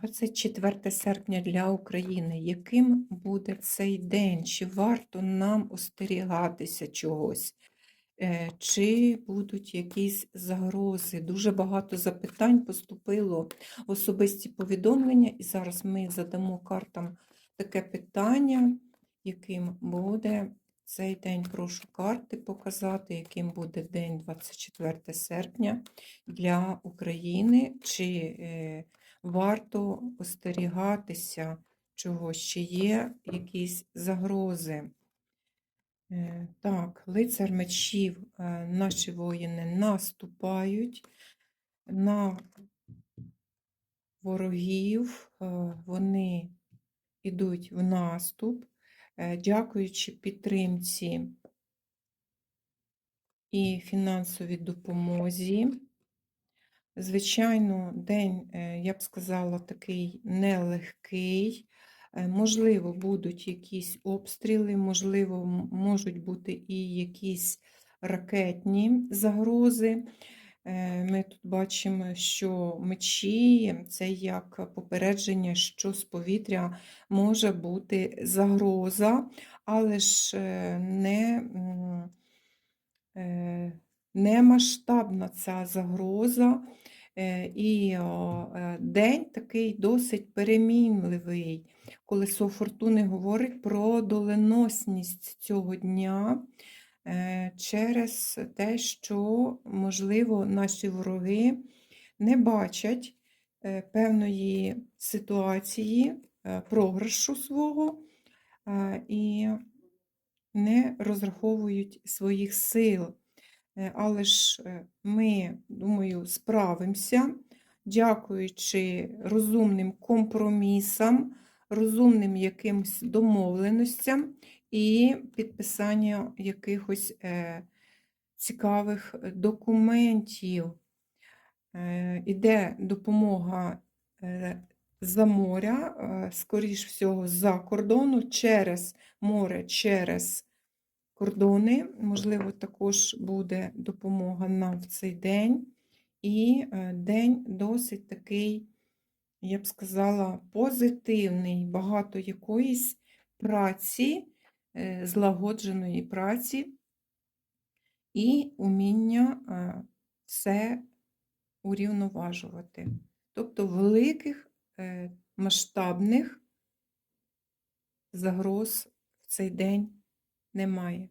24 серпня для України. Яким буде цей день? Чи варто нам остерігатися чогось? Е, Чи будуть якісь загрози? Дуже багато запитань поступило в особисті повідомлення, і зараз ми задамо картам таке питання, яким буде цей день. Прошу карти показати, яким буде день 24 серпня для України. Чи е, варто остерігатися чогось, чи є якісь загрози. Е, Так, лицар мечів, е, наші воїни наступають на ворогів, е, вони йдуть в наступ, дякуючи підтримці і фінансовій допомозі. Звичайно, день, е, я б сказала, такий нелегкий. Е, Можливо, будуть якісь обстріли, можливо, можуть бути і якісь ракетні загрози. Е, Ми тут бачимо, що мечі це як попередження, що з повітря може бути загроза, але ж не, не масштабна ця загроза. Е, І е, день такий досить перемінливий. Колесо фортуни говорить про доленосність цього дня е, через те, що, можливо, наші вороги не бачать певної ситуації, програшу свого і не розраховують своїх сил. Е, Але ж е, ми, думаю, справимося, дякуючи розумним компромісам, розумним якимось домовленостям і підписанню якихось е, цікавих документів. Іде допомога за моря, скоріш всього, за кордону, через море, через кордони. Можливо, також буде допомога нам в цей день. І е, день досить такий, я б сказала, позитивний, багато якоїсь праці, е, злагодженої праці і уміння е, все урівноважувати. Тобто великих масштабних загроз в цей день немає.